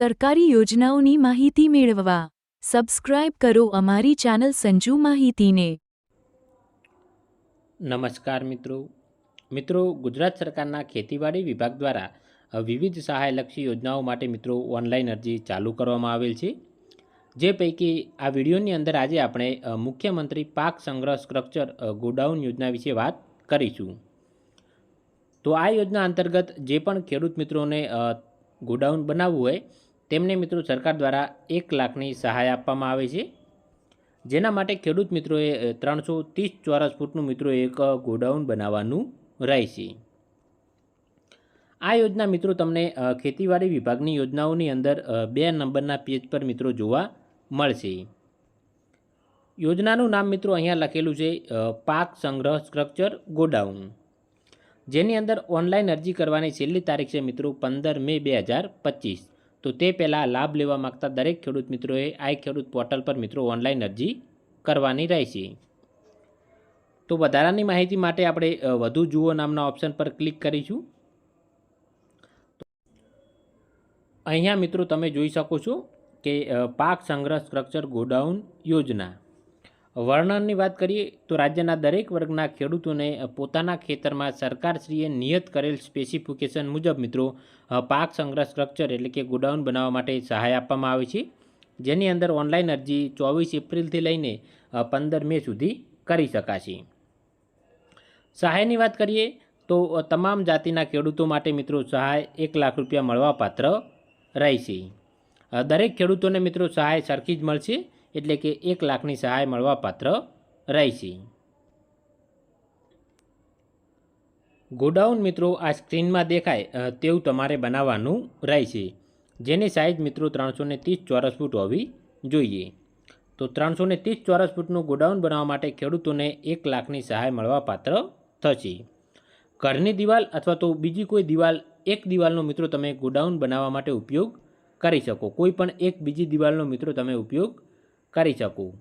સરકારી યોજનાઓની માહિતી મેળવવા. સબસ્ક્રાઇબ કરો અમારી ચેનલ સંજુ માહિતીને. નમસ્કાર મિત્રો. મિત્રો, ગુજરાત સરકારના ખેતીવાડી વિભાગ દ્વારા વિવિધ સહાયલક્ષી યોજનાઓ માટે મિત્રો ઓનલાઈન અરજી ચાલુ કરવામાં આવેલ છે. જે પૈકી આ વિડીયોની અંદર આજે આપણે મુખ્યમંત્રી પાક સંગ્રહ સ્ટ્રક્ચર ગોડાઉન યોજના વિશે વાત કરીશું. તો આ યોજના અંતર્ગત જે પણ ખેડૂત મિત્રોને ગોડાઉન બનાવવું હોય, તેમને મિત્રો સરકાર દ્વારા એક લાખની સહાય આપવામાં આવે છે. જેના માટે ખેડૂત મિત્રોએ ત્રણસો ત્રીસ ચોરસ ફૂટનું મિત્રો એક ગોડાઉન બનાવવાનું રહેશે આ યોજના મિત્રો તમને ખેતીવાડી વિભાગની યોજનાઓની અંદર બે નંબરના પેજ પર મિત્રો જોવા મળશે. યોજનાનું નામ મિત્રો અહીંયા લખેલું છે પાક સંગ્રહ સ્ટ્રક્ચર ગોડાઉન. જેની અંદર ઓનલાઈન અરજી કરવાની છેલ્લી તારીખ છે મિત્રો પંદર મે બે હજાર પચીસ. તો તે પહેલાં લાભ લેવા માગતા દરેક ખેડૂત મિત્રોએ આ ખેડૂત પોર્ટલ પર મિત્રો ઓનલાઈન અરજી કરવાની રહેશે. તો વધારાની માહિતી માટે આપણે વધુ જુઓ નામના ઓપ્શન પર ક્લિક કરીશું. અહીંયા મિત્રો તમે જોઈ શકો છો કે પાક સંગ્રહ સ્ટ્રક્ચર ગોડાઉન યોજના. વર્ણનની વાત કરીએ તો રાજ્યના દરેક વર્ગના ખેડૂતોને પોતાના ખેતરમાં સરકારશ્રીએ નિયત કરેલ સ્પેસિફિકેશન મુજબ મિત્રો પાક સંગ્રહ સ્ટ્રક્ચર એટલે કે ગોડાઉન બનાવવા માટે સહાય આપવામાં આવે છે. જેની અંદર ઓનલાઈન અરજી ચોવીસ એપ્રિલથી લઈને પંદર મે સુધી કરી શકાશે. સહાયની વાત કરીએ તો તમામ જાતિના ખેડૂતો માટે મિત્રો સહાય એક લાખ રૂપિયા મળવાપાત્ર રહેશે. દરેક ખેડૂતોને મિત્રો સહાય સરખી જ મળશે. એટલે કે એક લાખની સહાય મળવાપાત્ર રહેશે. ગોડાઉન મિત્રો આ સ્ક્રીનમાં દેખાય તેવું તમારે બનાવવાનું રહેશે. જેની સાઇઝ મિત્રો ત્રણસો ત્રીસ ચોરસ ફૂટ હોવી જોઈએ. તો ત્રણસો ત્રીસ ચોરસ ફૂટનું ગોડાઉન બનાવવા માટે ખેડૂતોને એક લાખની સહાય મળવાપાત્ર થશે. ઘરની દિવાલ અથવા તો બીજી કોઈ દિવાલ, એક દિવાલનો મિત્રો તમે ગોડાઉન બનાવવા માટે ઉપયોગ કરી શકો. કોઈ પણ એક બીજી દિવાલનો મિત્રો તમે ઉપયોગ કરી શકું.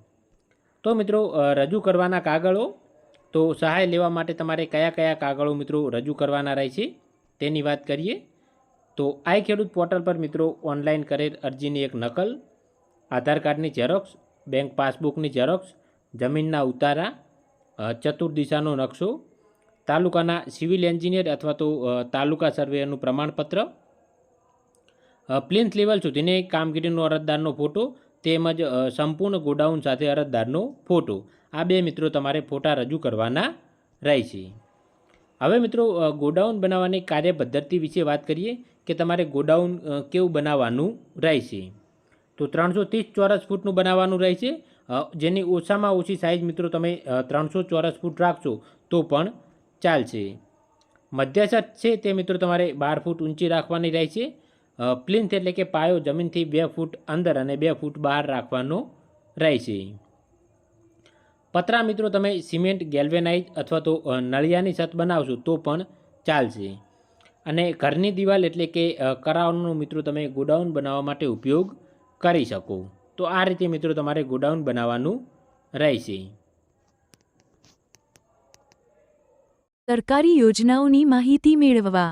તો મિત્રો રજૂ કરવાના કાગળો, તો સહાય લેવા માટે તમારે કયા કયા કાગળો મિત્રો રજૂ કરવાના રહેશે તેની વાત કરીએ. તો આઈ ખેડૂત પોર્ટલ પર મિત્રો ઓનલાઈન કરેલ અરજીની એક નકલ, આધાર કાર્ડની ઝેરોક્ષ બેંક પાસબુકની ઝેરોક્ષ જમીનના ઉતારા ચતુર્દિશાનો નકશો, તાલુકાના સિવિલ એન્જિનિયર અથવા તો તાલુકા સર્વેનું પ્રમાણપત્ર પ્લિન્થ લેવલ સુધીની કામગીરીનો અરજદારનો ફોટો તેમજ સંપૂર્ણ ગોડાઉન સાથે અરજદારનો ફોટો. આ બે મિત્રો તમારે ફોટા રજૂ કરવાના રહેશે. હવે મિત્રો ગોડાઉન બનાવવાની કાર્ય પદ્ધતિ વિશે વાત કરીએ કે તમારે ગોડાઉન કેવું બનાવવાનું રહેશે. તો ત્રણસો ત્રીસ ચોરસ ફૂટનું બનાવવાનું રહેશે. જેની ઓછામાં ઓછી સાઇઝ મિત્રો તમે ત્રણસો ચોરસ ફૂટ રાખશો તો પણ ચાલશે. મધ્યસર છે તે મિત્રો તમારે બાર ફૂટ ઊંચી રાખવાની રહેશે. પ્લિન્થ એટલે કે પાયો જમીનથી બે ફૂટ અંદર અને બે ફૂટ બહાર રાખવાનો રહેશે પતરા મિત્રો તમે સિમેન્ટ, ગેલ્વેનાઇઝ અથવા તો નળિયાની છત બનાવશો તો પણ ચાલશે. અને ઘરની દિવાલ એટલે કે કરાવનો મિત્રો તમે ગોડાઉન બનાવવા માટે ઉપયોગ કરી શકો. તો આ રીતે મિત્રો તમારે ગોડાઉન બનાવવાનું રહેશે સરકારી યોજનાઓની માહિતી મેળવવા